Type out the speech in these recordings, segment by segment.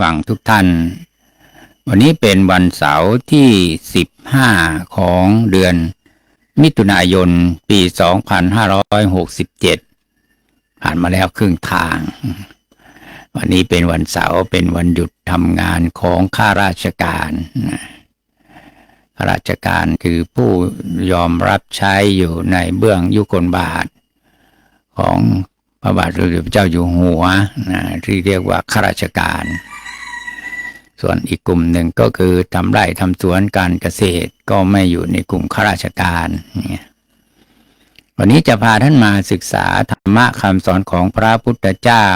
ฟังทุกท่าน วันนี้เป็นวันเสาร์ที่ 15 ของเดือน มิถุนายน ปี 2567 ผ่านมาแล้วครึ่งทาง วันนี้เป็นวันเสาร์เป็นวันหยุดทำงานของข้าราชการข้าราชการคือผู้ยอมรับใช้อยู่ในเบื้องยุคลบาทของพระบาทสมเด็จพระเจ้าอยู่หัวนะที่เรียกว่าข้าราชการ ส่วนอีกกลุ่มหนึ่งก็คือทำไร่ทำสวนการเกษตรก็ไม่อยู่ในกลุ่มข้าราชการเนี่ยวันนี้จะพาท่านมาศึกษาธรรมะคำสอนของพระพุทธเจ้า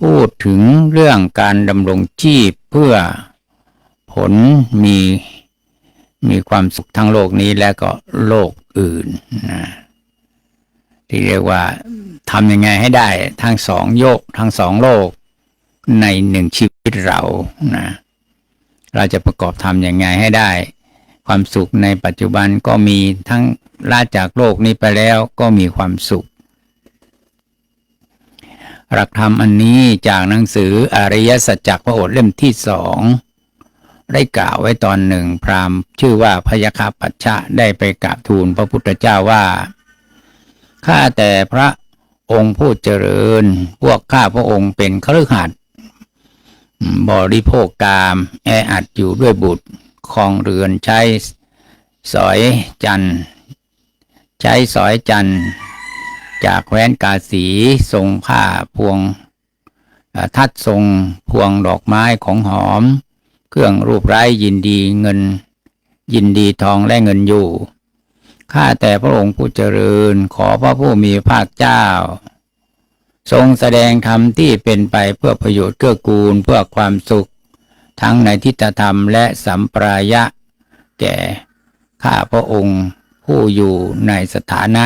พูดถึงเรื่องการดำรงชีพเพื่อผลมีมีความสุขทั้งโลกนี้และก็โลกอื่นนะที่เรียกว่าทำยังไงให้ได้ทั้งสองโยกทั้งสองโลกในหนึ่งชีิตเรานะเราจะประกอบทำยังไงให้ได้ ความสุขในปัจจุบันก็มีทั้งลาจากโลกนี้ไปแล้วก็มีความสุข หลักธรรมอันนี้จากหนังสืออริยสัจจพระโอษฐ์เล่มที่สองได้กล่าวไว้ตอนหนึ่งพราหมณ์ ชื่อว่าพยาคาปัชชะได้ไปกราบทูลพระพุทธเจ้าว่าข้าแต่พระองค์ผู้เจริญ พวกข้าพระองค์เป็นคฤหัสถ์ บริโภคกามแออัดอยู่ด้วยบุตรคองเรือนใช้สอยจันทร์ใช้สอยจันทร์จากแคว้นกาสีทรงผ้าพวงทัดทรงพวงดอกไม้ของหอม เครื่องรูปไร้ยินดีเงิน ยินดีทองและเงินอยู่ข้าแต่พระองค์ผู้เจริญขอพระผู้มีภาคเจ้า ทรงแสดงธรรมที่เป็นไปเพื่อประโยชน์เกื้อกูลเพื่อความสุข ทั้งในทิฏฐธรรมและสัมปรายะ แก่ข้าพระองค์ผู้อยู่ในสถานะ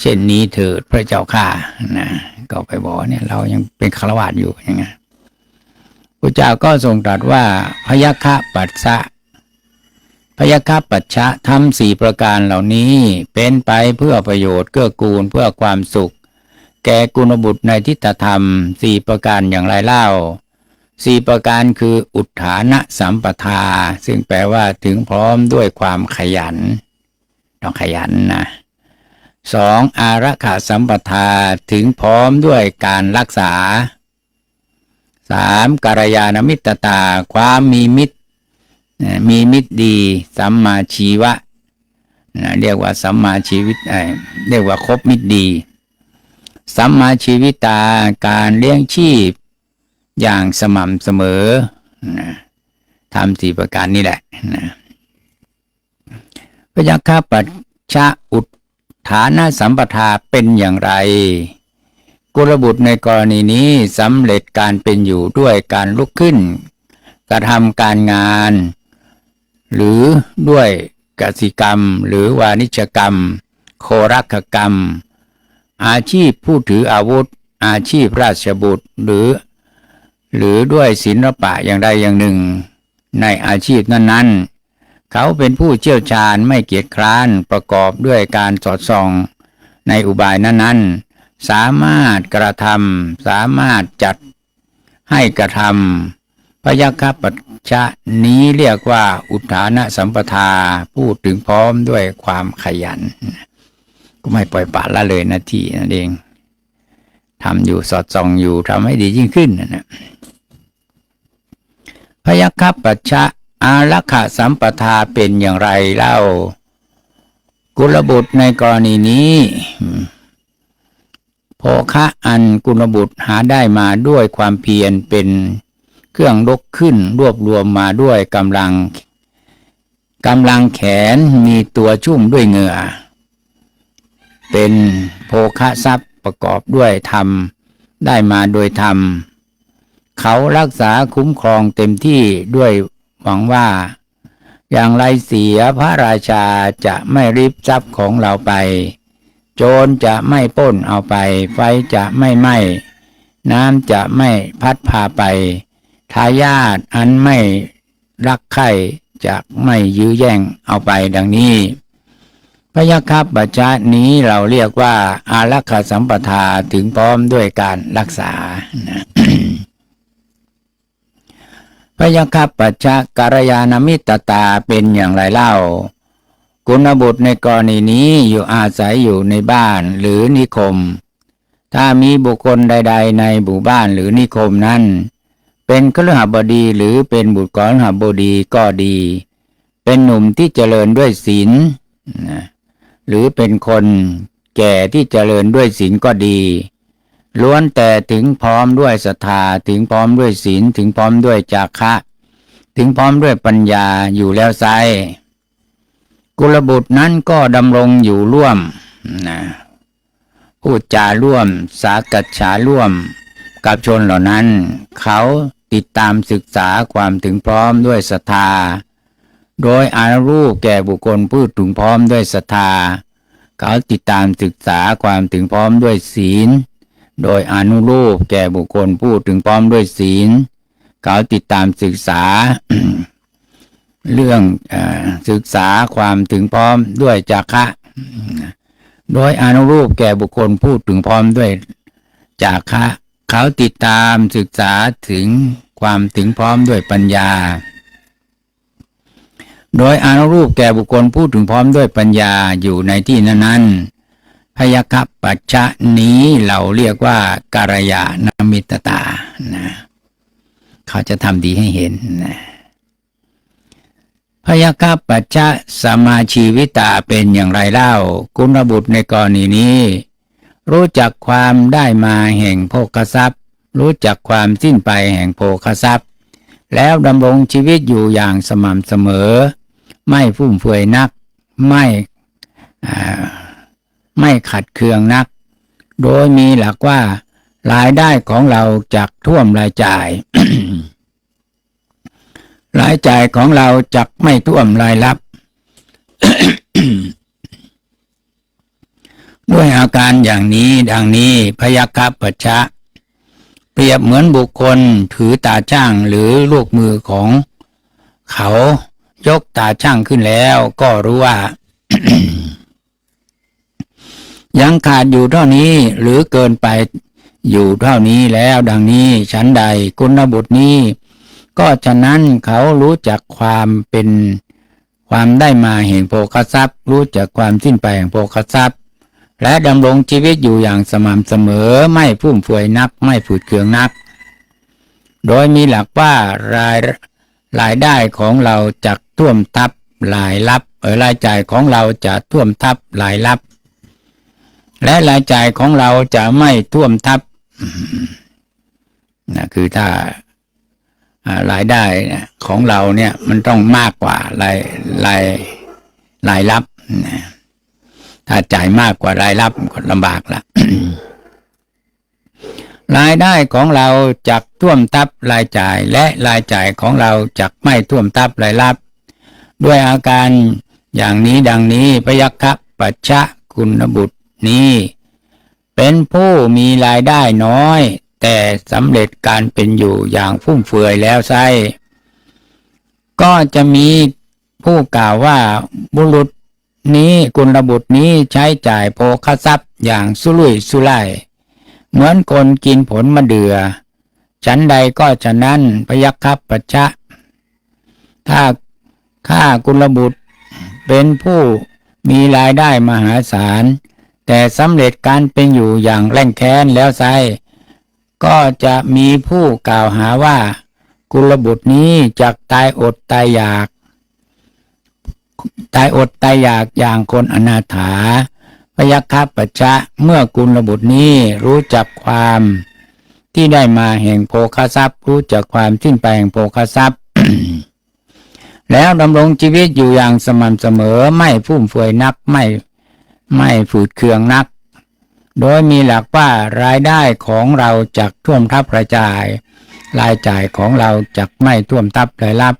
เช่นนี้เถิดพระเจ้าข้านะก็ไปบอกเนี่ยเรายังเป็นฆราวาสอยู่ยังไงพระเจ้าก็ทรงตรัสว่าพยาคะปัสสะพยาคะปัจฉะทำสี่ประการเหล่านี้เป็นไปเพื่อประโยชน์เกื้อกูลเพื่อความสุข แก่กุณบุตรในทิฏฐธรรมสี่ประการอย่างไรเล่าสี่ประการคืออุทานะสัมปทา ซึ่งแปลว่าถึงพร้อมด้วยความขยัน ต้องขยันนะสองอารักขาสัมปทาถึงพร้อมด้วยการรักษาสามกัลยาณมิตรตา ความมีมิตร มีมิตรดี สัมมาชีวะ เรียกว่าสัมมาชีวิตเรียกว่าครบมิตรดี สัมมาชีวิตาการเลี้ยงชีพ อย่างสม่ำเสมอทำสี่ประการนี้แหละนะพยัคฆปัจชะอุทฐานะสัมปทาเป็นอย่างไร กุลบุตรในกรณีนี้สำเร็จการเป็นอยู่ด้วยการลุกขึ้น กระทำการงาน หรือด้วยกสิกรรม หรือวานิชกรรม โครักกรรม อาชีพผู้ถืออาวุธ อาชีพราชบุตรหรือ หรือด้วยศิลปะอย่างใดอย่างหนึ่ง ในอาชีพนั้นๆ เขาเป็นผู้เชี่ยวชาญไม่เกียจคร้านประกอบด้วยการสอดส่อง ในอุบายนั้นๆ สามารถกระทำสามารถจัดให้กระทำพยัคฆปัจชะนี้เรียกว่าอุทานะสัมปทา พูดถึงพร้อมด้วยความขยัน ก็ไม่ปล่อยปละละเลยนาทีนั่นเองทำอยู่สอดส่องอยู่ทำให้ดียิ่งขึ้นนะพยัคฆปัจชะอารักขสัมปทาเป็นอย่างไรเล่า กุลบุตรในกรณีนี้โภคะอันกุลบุตรหาได้มาด้วยความเพียรเป็นเครื่องลกขึ้นรวบรวมมาด้วยกำลังกำลังแขนมีตัวชุ่มด้วยเหงื่อ เป็นโภคะทรัพย์ประกอบด้วยธรรม ได้มาโดยธรรม เขารักษาคุ้มครองเต็มที่ด้วยหวังว่า อย่างไรเสียพระราชาจะไม่ริบทรัพย์ของเราไป โจรจะไม่ป้นเอาไป ไฟจะไม่ไหม้น้ำจะไม่พัดพาไปทายาทอันไม่รักใครจะไม่ยื้อแย่งเอาไปดังนี้ พยาคับบัจจานี้เราเรียกว่า อารักขาสัมปทาถึงพร้อมด้วยการรักษาพยคัปปัจจการยานามิตตาเป็นอย่างไรเล่ากุณบุตรในกรณีนี้อยู่อาศัยอยู่ในบ้านหรือนิคม ถ้ามีบุคคลใด ๆ ในหมู่บ้านหรือนิคมนั้น เป็นคฤหบดีหรือเป็นบุตรกรหบดีก็ดี เป็นหนุ่มที่เจริญด้วยศีลนะ หรือเป็นคนแก่ที่เจริญด้วยศีลก็ดี ล้วนแต่ถึงพร้อมด้วยศรัทธาถึงพร้อมด้วยศีลถึงพร้อมด้วยจาคะ ถึงพร้อมด้วยปัญญาอยู่แล้วไซกุลบุตรนั้นก็ดำรงอยู่ร่วมนะพูดจาร่วม สากัจฉาร่วม กับชนเหล่านั้น เขาติดตามศึกษาความถึงพร้อมด้วยศรัทธา โดยอานุรูปแก่บุคคลพูดถึงพร้อมด้วยศรัทธา เขาติดตามศึกษาความถึงพร้อมด้วยศีล โดยอนุรูปแก่บุคคลพูดถึงพร้อมด้วยศีล เขาติดตามศึกษา เรื่องอศึกษาความถึงพร้อมด้วยจาคะโดยอนุรูปแก่บุคคลพูดถึงพร้อมด้วยจาคะเขาติดตามศึกษาถึงความถึงพร้อมด้วยปัญญา โดยอนุรูปแก่บุคคลพูดถึงพร้อมด้วยปัญญาอยู่ในที่นั้นๆพยคปปัจจะนี้เราเรียกว่าการยานามิตตานะเขาจะทำดีให้เห็นนะพยคัปปัจจะสมาชีวิตาเป็นอย่างไรเล่า กุณบุตรในกรณีนี้ รู้จักความได้มาแห่งโภคทรัพย์ รู้จักความสิ้นไปแห่งโภคทรัพย์ แล้วดำรงชีวิตอยู่อย่างสม่ำเสมอ ไม่ฟุ่มเฟือยนัก ไม่ไม่ขัดเคืองนัก โดยมีหลักว่ารายได้ของเราจากท่วมรายจ่าย รายจ่ายของเราจักไม่ท่วมรายรับ ด้วยอาการอย่างนี้ดังนี้พยาคัปปัจจะเปรียบเหมือนบุคคลถือตาช่างหรือลูกมือของเขา ยกตาช่างขึ้นแล้วก็รู้ว่า ยังขาดอยู่เท่านี้หรือเกินไปอยู่เท่านี้แล้วดังนี้ฉันใดกุณบุตรนี้ ก็ฉะนั้นเขารู้จักความเป็นความได้มาแห่งโภคทรัพย์ รู้จักความสิ้นไปแห่งโภคทรัพย์ และดำรงชีวิตอยู่อย่างสม่ำเสมอไม่ฟุ่มเฟือยนัก ไม่ฝืดเคืองนัก โดยมีหลักว่าราย รายได้ของเราจะท่วมทับรายรับเออรายจ่ายของเราจะท่วมทับรายรับ และรายจ่ายของเราจะไม่ท่วมทับนะคือถ้ารายได้ของเราเนี่ยมันต้องมากกว่ารายรายรายรับนะถ้าจ่ายมากกว่ารายรับก็ลำบากละ รายได้ของเราจักท่วมทับรายจ่ายและรายจ่ายของเราจักไม่ท่วมทับรายรับ ด้วยอาการอย่างนี้ดังนี้พยัคฆปัจฉะคุณบุตรนี้ เป็นผู้มีรายได้น้อย แต่สำเร็จการเป็นอยู่อย่างฟุ่มเฟือยแล้วไซก็จะมีผู้กล่าวว่าบุรุษนี้กุลบุตรนี้ใช้จ่ายโภคทรัพย์อย่างสุรุ่ยสุร่าย เหมือนคนกินผลมะเดือ่อฉันใดก็ฉะนั้นพยัคฆปัจฉะถ้าข้ากุลบุตรเป็นผู้มีรายได้มหาศาล แต่สำเร็จการเป็นอยู่อย่างแรงแค้นแล้วไซก็จะมีผู้กล่าวหาว่า กุลบุตรนี้จักตายอดตายอยาก ตายอดตายอยากอย่างคนอนาถา พยัคฆปัจจะเมื่อกุลบุตรนี้รู้จักความ ที่ได้มาแห่งโภคทรัพย์ รู้จักความสิ้นไปแห่งโภคทรัพย์ แล้วดำรงชีวิตอยู่อย่างสม่ำเสมอไม่ฟุ่มเฟือยนักไม่ไม่ฝืดเคืองนัก โดยมีหลักว่ารายได้ของเราจากท่วมทับรายจ่าย รายจ่ายของเราจากไม่ท่วมทับรายรับ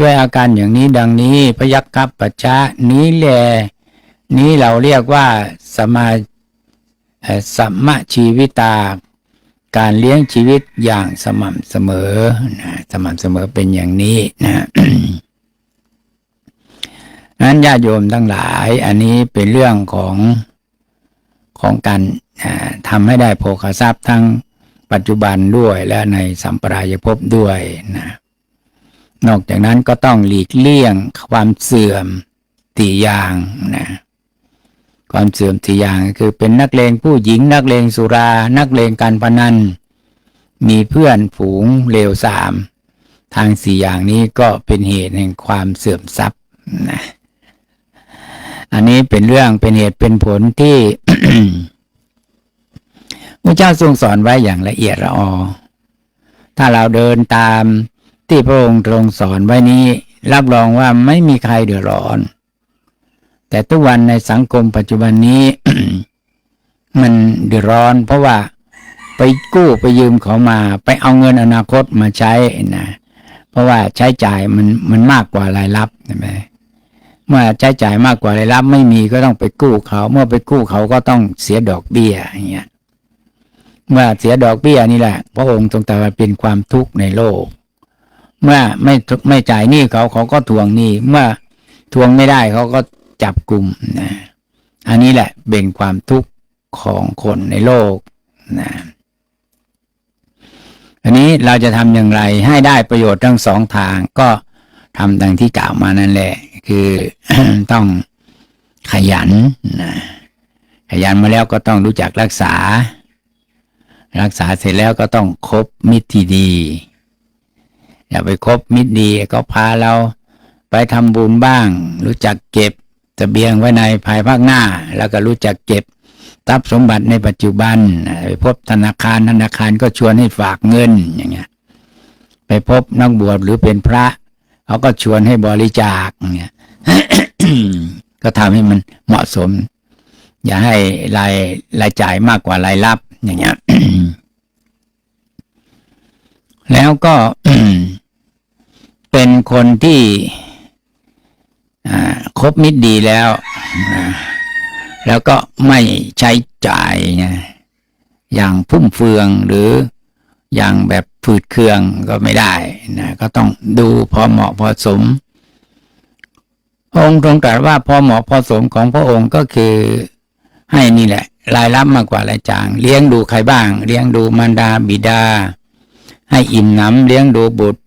ด้วยอาการอย่างนี้ดังนี้พยัคฆปัจฉะนี้แหละ นี้เราเรียกว่าสมาสัมมชีวิตา การเลี้ยงชีวิตอย่างสม่ำเสมอนะสม่ำเสมอเป็นอย่างนี้นะนั้นญาติโยมทั้งหลาย อันนี้เป็นเรื่องของของการทำให้ได้โภคทรัพย์ทั้งปัจจุบันด้วยและในสัมปรายภพด้วยนะนอกจากนั้นก็ต้องหลีกเลี่ยงความเสื่อมสี่อย่างนะ ความเสื่อมสี่อย่างคือเป็นนักเลงผู้หญิงนักเลงสุรา นักเลงการพนัน มีเพื่อนฝูงเลวสามทางสี่อย่างนี้ก็เป็นเหตุแห่งความเสื่อมทรัพย์นะอันนี้เป็นเรื่องเป็นเหตุเป็นผลที่พระเจ้าทรงสอนไว้อย่างละเอียดละออ ถ้าเราเดินตามที่พระองค์ทรงสอนไว้นี้ รับรองว่าไม่มีใครเดือดร้อน แต่ทุกวันในสังคมปัจจุบันนี้ มันเดือดร้อน เพราะว่าไปกู้ไปยืมเขามา ไปเอาเงินอนาคตมาใช้นะเพราะว่าใช้จ่ายมันมันมากกว่ารายรับใช่ไหมเมื่อใช้จ่ายมากกว่ารายรับ ไม่มีก็ต้องไปกู้เขา เมื่อไปกู้เขาก็ต้องเสียดอกเบี้ยอย่างเงี้ยเมื่อเสียดอกเบี้ยนี่แหละ พระองค์ทรงตรัสว่าเป็นความทุกข์ในโลก เมื่อไม่ไม่จ่ายหนี้เขาเขาก็ทวงหนี้เมื่อทวงไม่ได้เขาก็ จับกลุ่มนะอันนี้แหละเป็นความทุกข์ของคนในโลกนะอันนี้เราจะทำอย่างไรให้ได้ประโยชน์ทั้งสองทางก็ทำดังที่กล่าวมานั่นแหละ คือต้องขยันนะขยันมาแล้วก็ต้องรู้จักรักษา รักษาเสร็จแล้วก็ต้องคบมิตรที่ดี อย่าไปคบมิตรดีก็พาเราไปทำบุญบ้าง รู้จักเก็บ เสบียงไว้ในภายภาคหน้า แล้วก็รู้จักเก็บทรัพย์สมบัติในปัจจุบัน ไปพบธนาคารธนาคารก็ชวนให้ฝากเงินอย่างเงี้ย ไปพบนักบวชหรือเป็นพระเขาก็ชวนให้บริจาคอย่างเงี้ยก็ทำให้มันเหมาะสม อย่าให้รายรายจ่ายมากกว่ารายรับ อย่างเงี้ยแล้วก็เป็นคนที่ อ่าคบมิตรดีแล้ว แล้วก็ไม่ใช้จ่ายนะอย่างฟุ่มเฟืองหรืออย่างแบบฝืดเคืองก็ไม่ได้นะก็ต้องดูพอเหมาะพอสมพระองค์ทรงตรัสว่าพอเหมาะพอสมของพระองค์ก็คือให้นี่แหละ รายรับมากกว่ารายจ่าง เลี้ยงดูใครบ้าง เลี้ยงดูมารดาบิดา ให้อิ่มน้ำเลี้ยงดูบุตร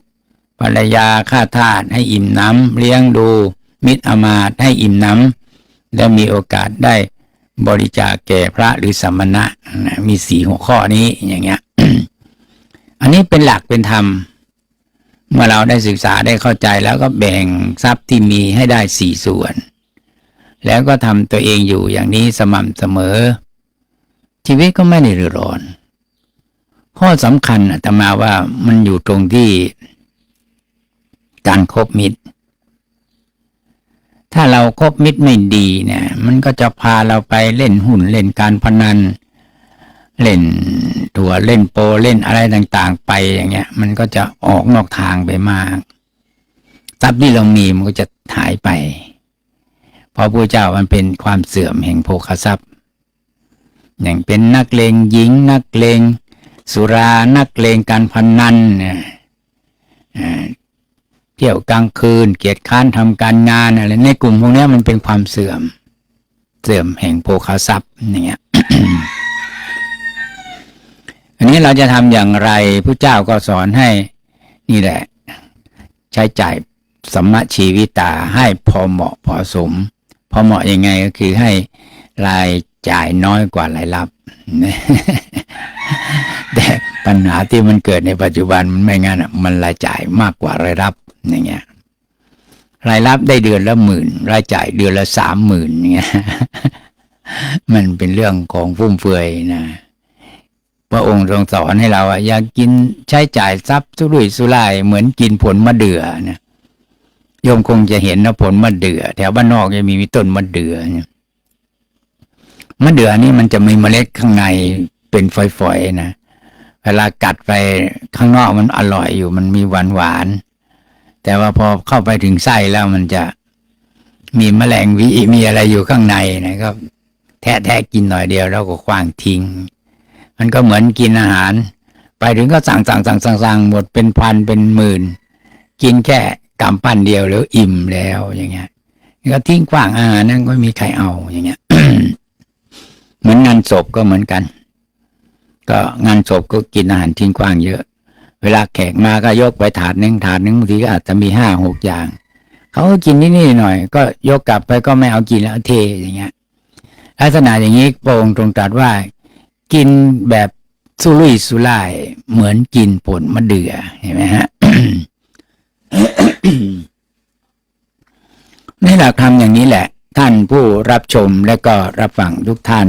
ภรรยาข้าทาสให้อิ่มน้ำเลี้ยงดู มิตรอมาตให้อิ่มน้ำและมีโอกาสได้บริจาคแก่พระหรือสมณะมีสี่หัวข้อนี้อย่างเงี้ย อันนี้เป็นหลักเป็นธรรม เมื่อเราได้ศึกษาได้เข้าใจแล้วก็แบ่งทรัพย์ที่มีให้ได้สี่ส่วน แล้วก็ทำตัวเองอยู่อย่างนี้สม่ำเสมอ ชีวิตก็ไม่ได้รือร้อน ข้อสำคัญอาตมาว่ามันอยู่ตรงที่การครบมิตร ถ้าเราครบมิตรไม่ดีเนี่ย มันก็จะพาเราไปเล่นหุ้นเล่นการพนัน เล่นตัวเล่นโปรเล่นอะไรต่างๆ ไปอย่างเงี้ย มันก็จะออกนอกทางไปมากทรัพย์ที่เรามีมันก็จะหายไป เพราะพระเจ้ามันเป็นความเสื่อมแห่งโภคทรัพย์ อย่างเป็นนักเลงหญิง นักเลงสุรานักเลงการพนันเนี่ย เที่ยวกลางคืน เกียรติค้านทำการงานอะไรในกลุ่มพวกนี้มันเป็นความเสื่อม เสื่อมแห่งโภคทรัพย์อย่างเงี้ยอันนี้เราจะทำอย่างไรผู้เจ้าก็สอนให้นี่แหละ ใช้จ่ายสัมมชีวิตาให้พอเหมาะพอสม พอเหมาะยังไงก็คือให้รายจ่ายน้อยกว่ารายรับ แต่ปัญหาที่มันเกิดในปัจจุบันมันไม่งั้นอะมันรายจ่ายมากกว่ารายรับ อย่างเงี้ยรายรับได้เดือนละหมื่น รายจ่ายเดือนละสามหมื่นเงี้ยมันเป็นเรื่องของฟุ่มเฟือยนะพระองค์ทรงสอนให้เราอะอย่ากินใช้จ่ายทรัพย์สุรุ่ยสุร่ายเหมือนกินผลมะเดื่อนะโยมคงจะเห็นนะผลมะเดื่อ แถวบ้านนอกจะมีต้นมะเดื่อเนี่ยมะเดื่อนี่มันจะมีเมล็ดข้างในเป็นฝอยๆนะเวลากัดไปข้างนอกมันอร่อยอยู่มันมีหวานหวานๆ แต่ว่าพอเข้าไปถึงไส้แล้วมันจะมีแมลงวีมีอะไรอยู่ข้างในนะก็แทะแทะกินหน่อยเดียวแล้วก็คว้างทิ้ง มันก็เหมือนกินอาหาร ไปถึงก็สั่งสั่งสั่งสั่งสั่งหมดเป็นพันเป็นหมื่น กินแค่กำปั้นเดียวแล้วอิ่มแล้วอย่างเงี้ยก็ทิ้งกว้างอาหารนั่นก็ไม่มีใครเอาอย่างเงี้ยเหมือนงานศพก็เหมือนกัน ก็งานศพก็กินอาหารทิ้งกว้างเยอะ เวลาแขกมาก็ยกไปถาดหนึ่งถาดหนึ่งบางทีก็อาจจะมีห้าหกอย่าง เขาก็กินนิดๆหน่อย ก็ยกกลับไปก็ไม่เอากินแล้วเทอย่างเงี้ยลักษณะอย่างนี้พรงตรงตรัสว่า กินแบบสุรุ่ยสุร่ายเหมือนกินผลมะเดื่อเห็นไหมฮะนี่หลักธรรมอย่างนี้แหละ ท่านผู้รับชมและก็รับฟังทุกท่าน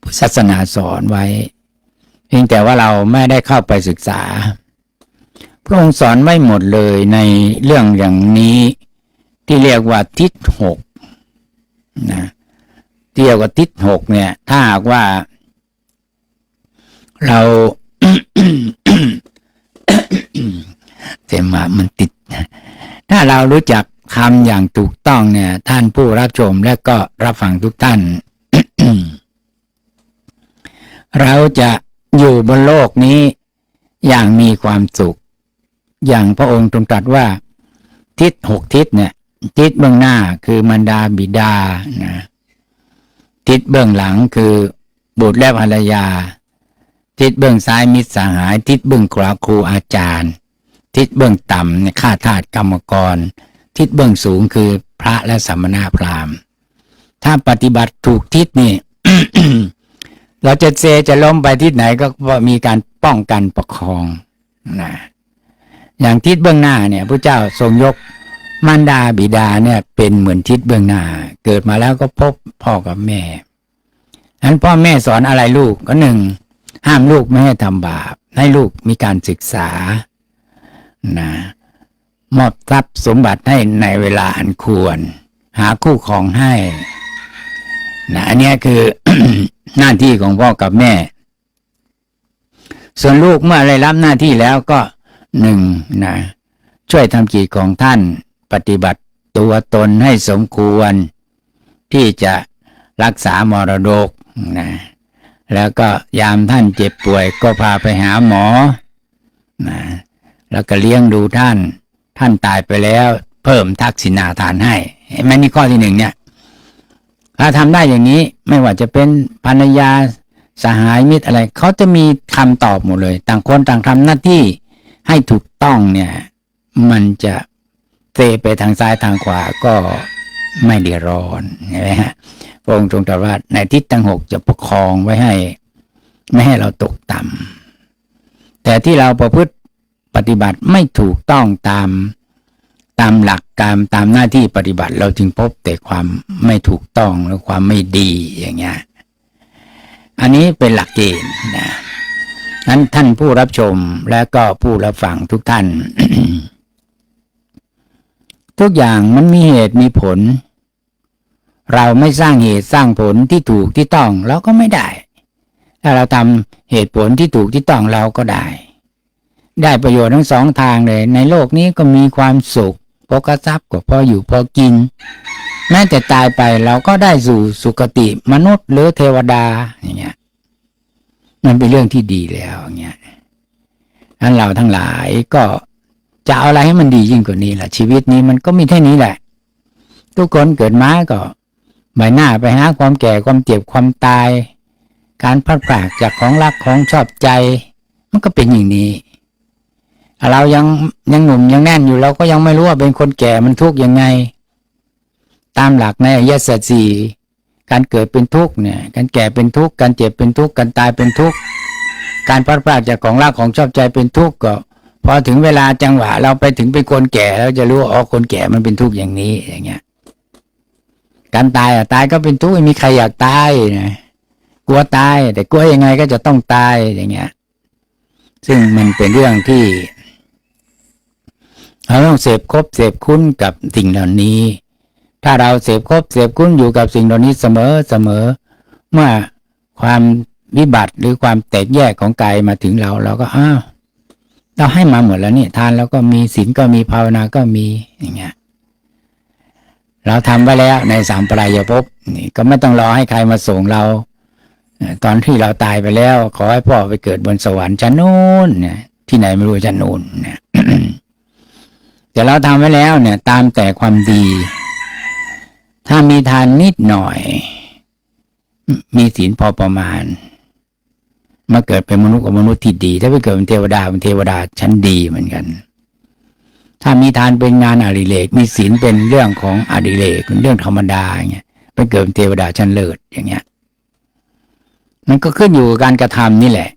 ผู้ศาสนาสอนไว้ พียงแต่ว่าเราไม่ได้เข้าไปศึกษา พระองค์สอนไว้หมดเลยในเรื่องอย่างนี้ ที่เรียกว่าทิศหกนะที่เรียกว่าทิศหกเนี่ย ถ้าหากว่า เราเต็มมามันติด ถ้าเรารู้จักคำอย่างถูกต้องเนี่ย ท่านผู้รับชมและก็รับฟังทุกท่าน เราจะ อยู่บนโลกนี้อย่างมีความสุข อย่างพระองค์ตรงตรัสว่า ทิศหกทิศเนี่ยทิศเบื้องหน้าคือมารดาบิดานะทิศเบื้องหลังคือบุตรและภรรยา ทิศเบื้องซ้ายมิตรสหาย ทิศเบื้องขวาครูอาจารย์ ทิศเบื้องต่ำเนี่ยข้าทาสกรรมกร ทิศเบื้องสูงคือพระและสัมมนาพราหมณ์ ถ้าปฏิบัติถูกทิศนี่ เราจะเซจะล้มไปทิศไหนก็มีการป้องกันประคองนะอย่างทิศเบื้องหน้าเนี่ยพระเจ้าทรงยกมารดาบิดาเนี่ย เป็นเหมือนทิศเบื้องหน้า เกิดมาแล้วก็พบพ่อกับแม่ฉะนั้นพ่อแม่สอนอะไรลูกก็หนึ่งห้ามลูกไม่ให้ทำบาป ให้ลูกมีการศึกษานะมอบทรัพย์สมบัติให้ในเวลาอันควร หาคู่ครองให้ นะอันนี้คือหน้าที่ของพ่อกับแม่ ส่วนลูกเมื่อได้รับหน้าที่แล้วก็หนึ่งนะช่วยทำกิจของท่านปฏิบัติตัวตนให้สมควร ที่จะรักษามรดกนะแล้วก็ยามท่านเจ็บป่วยก็พาไปหาหมอนะแล้วก็เลี้ยงดูท่าน ท่านตายไปแล้ว เพิ่มทักษิณาทานให้เห็นไหมนี่ข้อที่หนึ่งเนี่ย ถ้าทำได้อย่างนี้ไม่ว่าจะเป็นภรรยาสหายมิตรอะไรเขาจะมีคำตอบหมดเลย ต่างคนต่างทำหน้าที่ให้ถูกต้องเนี่ย มันจะเตะไปทางซ้ายทางขวาก็ไม่เดือดร้อนเห็นไหมฮะพระองค์ทรงตรัสว่าในทิศทั้งหกจะประคองไว้ให้ ไม่ให้เราตกต่ำแต่ที่เราประพฤติปฏิบัติไม่ถูกต้องตาม ตามหลักการตามหน้าที่ปฏิบัติเราจึงพบแต่ความไม่ถูกต้องและความไม่ดีอย่างเงี้ยอันนี้เป็นหลักเกณฑ์นะนั้นท่านผู้รับชมและก็ผู้รับฟังทุกท่าน ทุกอย่างมันมีเหตุมีผล เราไม่สร้างเหตุสร้างผลที่ถูกที่ต้องเราก็ไม่ได้ ถ้าเราทำเหตุผลที่ถูกที่ต้องเราก็ได้ ได้ประโยชน์ทั้งสองทางเลย ในโลกนี้ก็มีความสุข พอกระซับก็พออยู่พอกิน แม้แต่ตายไปเราก็ได้สู่สุคติมนุษย์หรือเทวดาอย่างเงี้ย มันเป็นเรื่องที่ดีแล้วอย่างเงี้ยอันเราทั้งหลายก็จะเอาอะไรให้มันดียิ่งกว่านี้ล่ะ ชีวิตนี้มันก็มีแค่นี้แหละ ทุกคนเกิดมาก็ใบหน้าไปหาความแก่ความเจ็บความตาย การพลาดพลาดจากของรักของชอบใจ มันก็เป็นอย่างนี้ เรายังยังหนุ่มยังแน่นอยู่เราก็ยังไม่รู้ว่าเป็นคนแก่มันทุกข์ยังไง ตามหลักในอริยสัจสี่การเกิดเป็นทุกข์เนี่ย การแก่เป็นทุกข์การเจ็บเป็นทุกข์การตายเป็นทุกข์การพลาดพลาดจากของรักของชอบใจเป็นทุกข์ก็พอถึงเวลาจังหวะ เราไปถึงเป็นคนแก่แล้วจะรู้ว่าอ๋อคนแก่มันเป็นทุกข์อย่างนี้อย่างเงี้ย การตายอะตายก็เป็นทุกข์ไม่มีใครอยากตายนะกลัวตายแต่กลัวยังไงก็จะต้องตายอย่างเงี้ย ซึ่งมันเป็นเรื่องที่ เราต้องเสพครบเสพคุ้นกับสิ่งเหล่านี้ ถ้าเราเสพครบเสพคุ้นอยู่กับสิ่งเหล่านี้เสมอเสมอเมื่อความวิบัติหรือความแตกแยกของกายมาถึงเราเราก็อ้าวเราให้มาหมดแล้วนี่ทานแล้วก็มีศีลก็มีภาวนาก็มีอย่างเงี้ยเราทำไว้แล้วในสามปรายภพนี่ก็ไม่ต้องรอให้ใครมาส่งเราตอนที่เราตายไปแล้ว ขอให้พ่อไปเกิดบนสวรรค์ชั้นนู้นเนี่ยที่ไหนไม่รู้ชั้นนู้นเนี่ย แต่เราทำไว้แล้วเนี่ย ตามแต่ความดี ถ้ามีทานนิดหน่อย มีศีลพอประมาณ มาเกิดเป็นมนุษย์กับมนุษย์ที่ดี ถ้าไปเกิดเป็นเทวดาเป็นเทวดาชั้นดีเหมือนกัน ถ้ามีทานเป็นงานอดิเรกมีศีลเป็นเรื่องของอดิเรกเป็นเรื่องธรรมดาอย่างเงี้ยไปเกิดเป็นเทวดาชั้นเลิศอย่างเงี้ย มันก็ขึ้นอยู่กับการกระทำนี่แหละ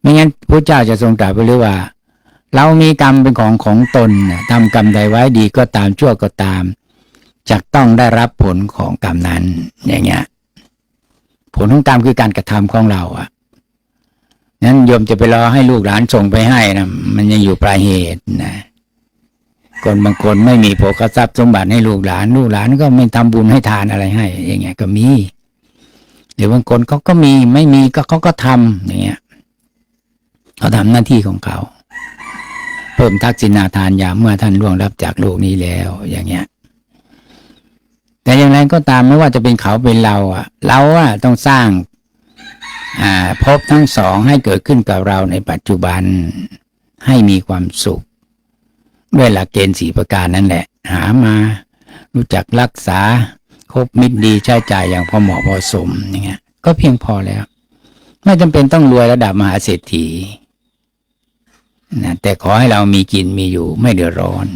ไม่งั้นพระเจ้าจะทรงตรัสไปเลยว่า เรามีกรรมเป็นของของตนทำกรรมใดไว้ดีก็ตามชั่วก็ตามจะต้องได้รับผลของกรรมนั้น อย่างเงี้ย ผลของกรรมคือการกระทำของเราอะนั้นโยมจะไปรอให้ลูกหลานส่งไปให้นะมันยังอยู่ปลายเหตุนะคนบางคนไม่มีโภคทรัพย์สมบัติให้ลูกหลาน ลูกหลานก็ไม่ทำบุญให้ทานอะไรให้ อย่างเงี้ยก็มี หรือบางคนเขาก็มีไม่มีก็เขาก็ทำอย่างเงี้ยเขาทำหน้าที่ของเขา เพิ่มทักษิณาทานยามเมื่อท่านล่วงรับจากโลกนี้แล้ว อย่างเงี้ย แต่อย่างไรก็ตามไม่ว่าจะเป็นเขาเป็นเราอะ เราอะต้องสร้างอ่าพบทั้งสองให้เกิดขึ้นกับเราในปัจจุบันให้มีความสุข ด้วยหลักเกณฑ์สีประการนั่นแหละ หามารู้จักรักษาครบมิตรดีใช้จ่ายอย่างพอเหมาะพอสมอย่างเงี้ย ก็เพียงพอแล้ว ไม่จำเป็นต้องรวยระดับมหาเศรษฐี นะแต่ขอให้เรามีกินมีอยู่ไม่เดือดร้อน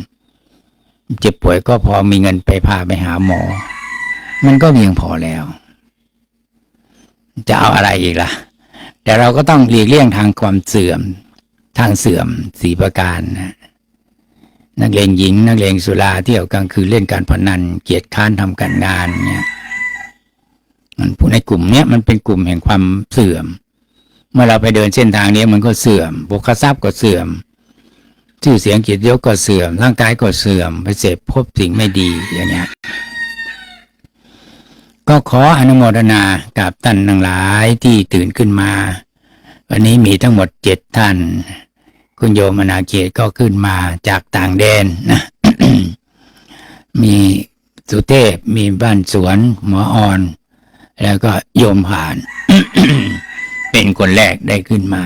เจ็บป่วยก็พอมีเงินไปพาไปหาหมอ มันก็เพียงพอแล้ว จะเอาอะไรอีกล่ะ แต่เราก็ต้องหลีกเลี่ยงทางความเสื่อม ทางเสื่อมสีประการนะนักเลงหญิง นักเลงสุราเที่ยวกลางคืนเล่นการพนัน เกียรติค้านทำการงานเนี่ยมันผู้ในกลุ่มเนี้ยมันเป็นกลุ่มแห่งความเสื่อม เมื่อเราไปเดินเส้นทางนี้มันก็เสื่อมบุคทรัพย์ก็เสื่อม ชื่อเสียงเกียรติยศก็เสื่อม ร่างกายก็เสื่อม ไปเสพพบสิ่งไม่ดีอย่างเงี้ยก็ขออนุโมทนากับท่านทั้งหลายที่ตื่นขึ้นมา วันนี้มีทั้งหมดเจ็ดท่าน คุณโยมอนาเขตก็ขึ้นมาจากต่างแดนนะมีสุเทพมีบ้านสวน หมออ่อน แล้วก็โยมผ่าน เป็นคนแรกได้ขึ้นมา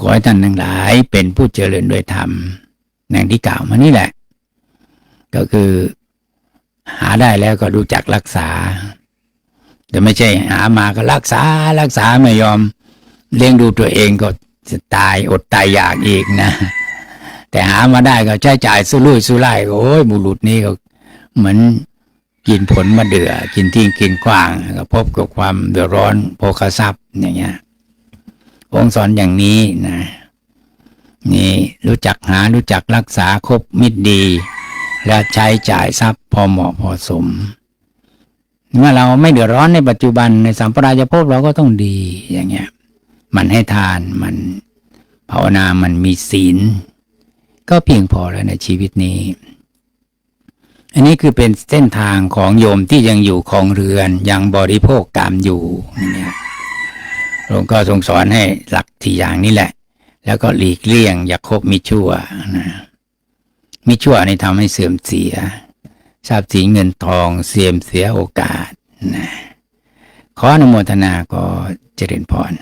ขอให้ท่านทั้งหลายเป็นผู้เจริญด้วยธรรมอย่างที่กล่าวมานี่แหละ ก็คือหาได้แล้วก็รู้จักรักษา แต่ไม่ใช่หามาก็รักษารักษาไม่ยอม เลี้ยงดูตัวเองก็จะตายอดตายอยากอีกนะ แต่หามาได้ก็ใช้จ่ายสู้ลุยสู้ไล่โอ้ยบุรุษนี้ก็เหมือน กินผลมะเดื่อ กินทิ้งกินขว้างก็พบกับความเดือดร้อนโภคทรัพย์อย่างเงี้ยองค์สอนอย่างนี้นะนี่รู้จักหารู้จักรักษาครบมิตรดี และใช้จ่ายทรัพย์พอเหมาะพอสม เมื่อเราไม่เดือดร้อนในปัจจุบันในสัมปรายภพเราก็ต้องดีอย่างเงี้ย มันให้ทานมันภาวนามันมีศีล ก็เพียงพอแล้วในชีวิตนี้ อันนี้คือเป็นเส้นทางของโยมที่ยังอยู่ของเรือนยังบริโภคกรรมอยู่เนี่ยหลวงก็ทรงสอนให้หลักที่อย่างนี้แหละ แล้วก็หลีกเลี่ยง อย่าคบมิชั่วนะมิชั่วนี่ทำให้เสื่อมเสียทรัพย์สินเงินทองเสื่อมเสียโอกาสนะขออนุโมทนาก็เจริญพร